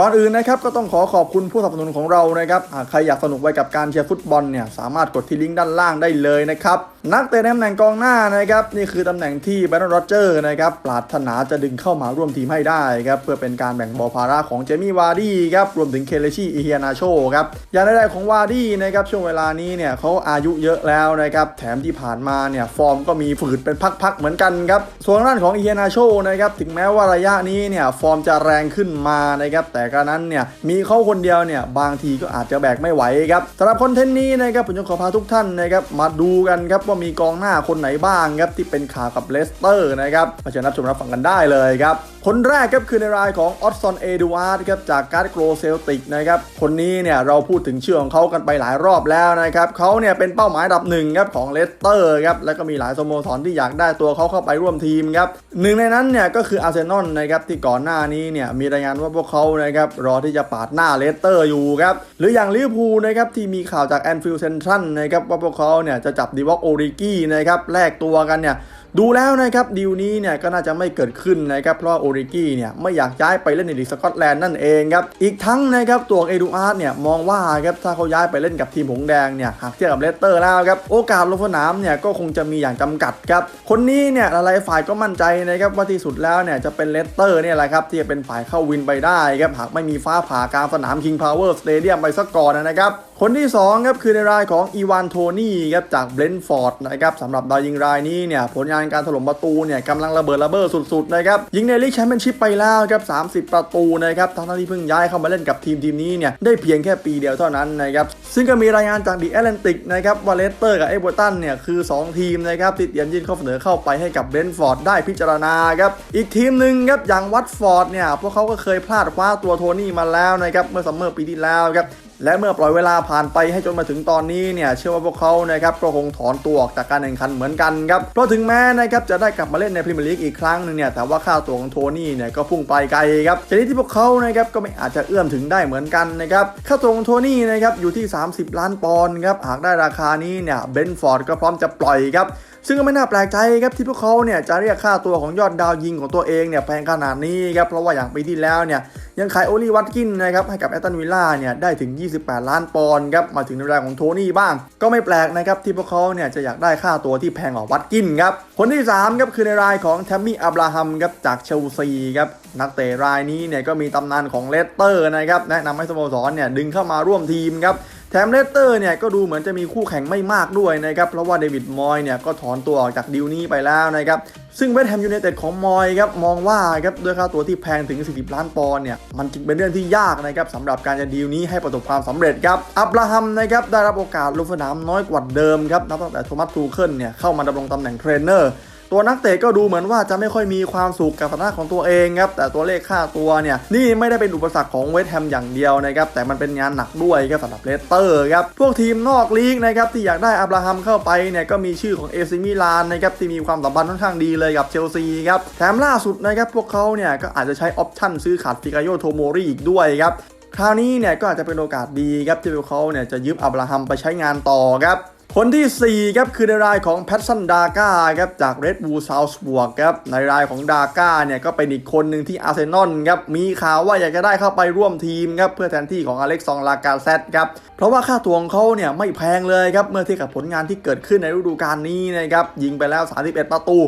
ก่อนอื่นนะครับก็ต้องขอขอบคุณผู้สนับสนุนของเรานะครับหากใครอยากสนุกไปกับการเชียร์ฟุตบอลเนี่ยสามารถกดที่ลิงก์ด้านล่างได้เลยนะครับนักเตะตำแหน่งกองหน้านะครับนี่คือตำแหน่งที่แบรนด์โรเจอร์นะครับปรารถนาจะดึงเข้ามาร่วมทีมให้ได้ครับเพื่อเป็นการแบ่งเบาภาระของเจมี่วาร์ดี้ครับรวมถึงเคเลชี่อีเฮียนาโชครับอย่างแรกๆของวาร์ดี้นะครับช่วงเวลานี้เนี่ยเขาอายุเยอะแล้วนะครับแถมที่ผ่านมาเนี่ยฟอร์มก็มีฝืดเป็นพักๆเหมือนกันครับส่วนด้านของอีเฮียนาโชนะครับถึงแม้ว่าระยะนี้เนี่ยฟอร์มจะแรงขึ้นมานะครับแต่กรนั้นเนี่ยมีเขาคนเดียวเนี่ยบางทีก็อาจจะแบกไม่ไหวครับสำหรับคอนเทนต์นี้นะครับผมจะขอพาทุกท่านนะครับมาดูกันครับว่ามีกองหน้าคนไหนบ้างครับที่เป็นข่าวกับเลสเตอร์นะครับมาเชิญรับชมรับฟังกันได้เลยครับ คนแรกครับคือในรายของออตซอนเอดูาร์ดครับจากการ์ดโกลเซลติกนะครับคนนี้เนี่ยเราพูดถึงชื่อของเขากันไปหลายรอบแล้วนะครับเขาเนี่ยเป็นเป้าหมายดับหนึ่งครับของเลสเตอร์ครับแล้วก็มีหลายสโมสรที่อยากได้ตัวเขาเข้าไปร่วมทีมครับหนึ่งในนั้นเนี่ยก็คืออาร์เซนอลนะครับที่ก่อนหน้านี้เนี่ยมีรายงานว่าพวกเขานะครับรอที่จะปาดหน้าเลสเตอร์อยู่ครับหรืออย่างลิเวอร์พูลนะครับที่มีข่าวจากแอนฟิลด์เซนทรัลนะครับว่าพวกเขาเนี่ยจะจับดีวอกโอริกี้นะครับแลกตัวกันเนี่ย ดูแล้วนะครับดีลนี้เนี่ยก็น่าจะไม่เกิดขึ้นนะครับเพราะโอริกี้เนี่ยไม่อยากย้ายไปเล่นในลีกสกอตแลนด์นั่นเองครับอีกทั้งนะครับตัวเอดูอาร์ตเนี่ยมองว่าครับถ้าเขาย้ายไปเล่นกับทีมหงสแดงเนี่ยหากเทียบกับเลสเตอร์แล้วครับโอกาสลงสนามเนี่ยก็คงจะมีอย่างจำกัดครับคนนี้เนี่ยหลายฝ่ายก็มั่นใจนะครับว่าที่สุดแล้วเนี่ยจะเป็นเลสเตอร์เนี่ยแหละครับที่จะเป็นฝ่ายเข้าวินไปได้ครับหากไม่มีฟ้าผ่ากลางสนาม King Power Stadium ไปสักก่อนนะครับ คนที่2ครับคือในรายของอีวานโทนี่ครับจากเบรนท์ฟอร์ดนะครับสำหรับดาวยิงรายนี้เนี่ยผลงานการถล่มประตูเนี่ยกำลังระเบิดระเบ้อสุดๆนะครับยิงในลีกแชมเปี้ยนชิพไปแล้วครับ30 ประตูนะครับทั้งที่เพิ่งย้ายเข้ามาเล่นกับทีมทีมนี้เนี่ยได้เพียงแค่ปีเดียวเท่านั้นนะครับซึ่งก็มีรายงานจากดีแอตแลนติกนะครับว่าเลสเตอร์กับเอเวอร์ตันเนี่ยคือ 2 ทีมนะครับที่เตรียมยื่นข้อเสนอเข้าไปให้กับเบรนท์ฟอร์ดได้พิจารณาครับอีกทีมหนึ่งครับอย่างวัตฟอร์ดเนี่ยพวกเขาก็เคยพลาดคว้าตัวโทนี่มาแล้วนะครับเมื่อซัมเมอร์ปีที่แล้วครับ และเมื่อปล่อยเวลาผ่านไปให้จนมาถึงตอนนี้เนี่ยเชื่อว่าพวกเขานะครับก็คงถอนตัวออกจากการแข่งขันเหมือนกันครับเพราะถึงแม้นะครับจะได้กลับมาเล่นในพรีเมียร์ลีกอีกครั้งหนึงเนี่ยแต่ว่าค่าตัวของโทนี่เนี่ยก็พุ่งไปไกลครับชนิดที่พวกเขานะครับก็ไม่อาจจะเอื้อมถึงได้เหมือนกันนะครับค่าตัวของโทนี่นะครับอยู่ที่ 30 ล้านปอนด์ครับหากได้ราคานี้เนี่ยเบนฟอร์ดก็พร้อมจะปล่อยครับซึ่งก็ไม่น่าแปลกใจครับที่พวกเขาเนี่ยจะเรียกค่าตัวของยอดดาวยิงของตัวเองเนี่ยแพงขนาดนี้ครับเพราะว่าอย่างปีที่แล้วเนี่ย ยังขายโอลีวัตกินนะครับให้กับแอตตันวิลล่าเนี่ยได้ถึง 28 ล้านปอนด์ครับมาถึงในรายของโทนี่บ้าง ก็ไม่แปลกนะครับที่พวกเขาเนี่ยจะอยากได้ค่าตัวที่แพงกว่าวัตกินครับคนที่3ครับคือในรายของแทมมี่อับราฮัมครับจากเชลซีครับนักเตะรายนี้เนี่ยก็มีตำนานของเลสเตอร์นะครับแนะนำให้สโมสรเนี่ยดึงเข้ามาร่วมทีมครับ แถมเลสเตอร์เนี่ยก็ดูเหมือนจะมีคู่แข่งไม่มากด้วยนะครับเพราะว่าเดวิดมอยเนี่ยก็ถอนตัวออกจากดีลนี้ไปแล้วนะครับซึ่งเวสต์แฮมยูไนเต็ดของมอยครับมองว่าครับด้วยค่าตัวที่แพงถึง 40 ล้านปอนด์เนี่ยมันจึงเป็นเรื่องที่ยากนะครับสำหรับการจะดีลนี้ให้ประสบความสำเร็จครับอับราฮัมนะครับได้รับโอกาสลงสนามน้อยกว่าเดิมครับนับตั้งแต่โทมัสทูเคิลเนี่ยเข้ามาดำรงตำแหน่งเทรนเนอร์ ตัวนักเตะก็ดูเหมือนว่าจะไม่ค่อยมีความสุขกับสถานะของตัวเองครับแต่ตัวเลขค่าตัวเนี่ยนี่ไม่ได้เป็นอุปสรรคของเวสต์แฮมอย่างเดียวนะครับแต่มันเป็นงานหนักด้วยครับสำหรับเลสเตอร์ครับพวกทีมนอกลีกนะครับที่อยากได้อับราฮัมเข้าไปเนี่ยก็มีชื่อของเอซิมิลานนะครับที่มีความสัมพันธ์ค่อนข้างดีเลยกับเชลซีครับแถมล่าสุดนะครับพวกเขาเนี่ยก็อาจจะใช้ออปชั่นซื้อขาดฟิกาโยโทโมริอีกด้วยครับคราวนี้เนี่ยก็อาจจะเป็นโอกาสดีครับที่พวกเขาเนี่ยจะยืมอับราฮัมไปใช้งานต่อครับ คนที่ 4 ครับคือในรายของแพทสันดาก้าครับจากเรดบูลซาวส์บวกครับในรายของดาก้าเนี่ยก็เป็นอีกคนหนึ่งที่อาร์เซนอลครับมีข่าวว่าอยากจะได้เข้าไปร่วมทีมครับเพื่อแทนที่ของอเล็กซองลากาเซตครับเพราะว่าค่าตัวของเขาเนี่ยไม่แพงเลยครับเมื่อเทียบกับผลงานที่เกิดขึ้นในฤดูกาลนี้นะครับยิงไปแล้ว 31 ประตู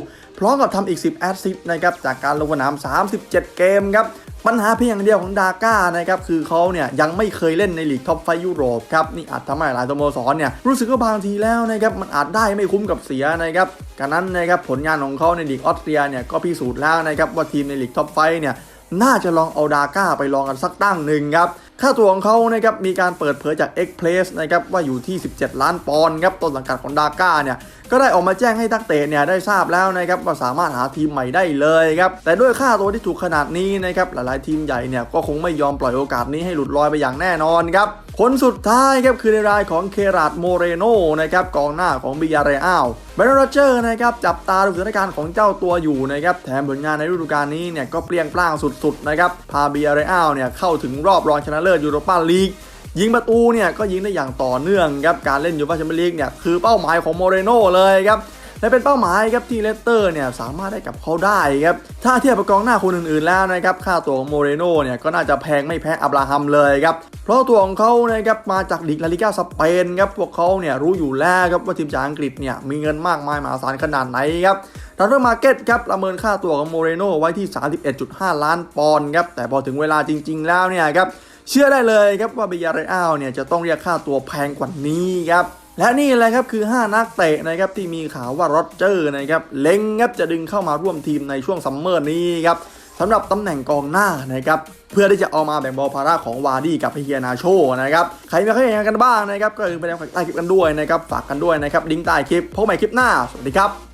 พร้อมกับทำอีก 10 แอสซิสต์นะครับจากการลงสนาม 37 เกมครับปัญหาเพียงอย่างเดียวของดาก้านะครับคือเขาเนี่ยยังไม่เคยเล่นในลีกท็อปไฟยุโรปครับนี่อาจทำให้หลายสโมสรเนี่ยรู้สึกว่าบางทีแล้วนะครับมันอาจได้ไม่คุ้มกับเสียนะครับการนั้นนะครับผลงานของเขาในลีกออสเตรียเนี่ยก็พิสูจน์แล้วนะครับว่าทีมในลีกท็อปไฟเนี่ยน่าจะลองเอาดาก้าไปลองกันสักตั้งหนึ่งครับ ค่าตัวของเขานะครับมีการเปิดเผยจาก X p l a c e นะครับว่าอยู่ที่ 17 ล้านปอนด์ครับต้นสังกัดของดาก้าเนี่ย ก็ได้ออกมาแจ้งให้นักเตะเนี่ยได้ทราบแล้วนะครับว่าสามารถหาทีมใหม่ได้เลยครับแต่ด้วยค่าตัวที่ถูกขนาดนี้นะครับหลายๆทีมใหญ่เนี่ยก็คงไม่ยอมปล่อยโอกาสนี้ให้หลุดลอยไปอย่างแน่นอนครับคนสุดท้ายครับคือในรายของเคราดโมเรโนนะครับกองหน้าของบิยาเรอัลเบรนโรเจอร์นะครับจับตาดูสถานการณ์ของเจ้าตัวอยู่นะครับแถมผลงานในฤดูกาลนี้เนี่ยก็เปรี้ยงปร้างสุดๆนะครับพาบิยาเรอัลเนี่ยเข้าถึงรอบรองชนะเลิศยูโรปาลีก ยิงประตูเนี่ยก็ยิงได้อย่างต่อเนื่องครับการเล่นยูฟ่าแชมเปี้ยนลีกเนี่ยคือเป้าหมายของโมเรโน่เลยครับและเป็นเป้าหมายครับที่เลสเตอร์เนี่ยสามารถได้กับเขาได้ครับถ้าเทียบกับกองหน้าคนอื่นๆแล้วนะครับค่าตัวของโมเรโน่เนี่ยก็น่าจะแพงไม่แพ้อับราฮัมเลยครับเพราะตัวของเขานะครับมาจากลีกลาลิก้าสเปนครับพวกเขาเนี่ยรู้อยู่แล้วครับว่าทีมจากอังกฤษเนี่ยมีเงินมากมายมหาศาลขนาดไหนครับทางเรื่องมาร์เก็ตครับประเมินค่าตัวของโมเรโน่ไว้ที่ 31.5 ล้านปอนด์ครับแต่พอถึงเวลาจริง ๆ แล้วเนี่ยครับ เชื่อได้เลยครับว่าเบียร์เรอัลเนี่ยจะต้องเรียกค่าตัวแพงกว่านี้ครับและนี่แหละครับคือ 5 นักเตะนะครับที่มีข่าวว่าโรเจอร์นะครับเล็งครับจะดึงเข้ามาร่วมทีมในช่วงซัมเมอร์นี้ครับสำหรับตำแหน่งกองหน้านะครับเพื่อที่จะเอามาแบ่งเบาภาระของวาร์ดี้กับเฮียนาโชนะครับใครมีใครเห็นกันบ้างนะครับก็อย่าลืมไปแจ้งใต้คลิปกันด้วยนะครับฝากกันด้วยนะครับลิงก์ใต้คลิปพบใหม่คลิปหน้าสวัสดีครับ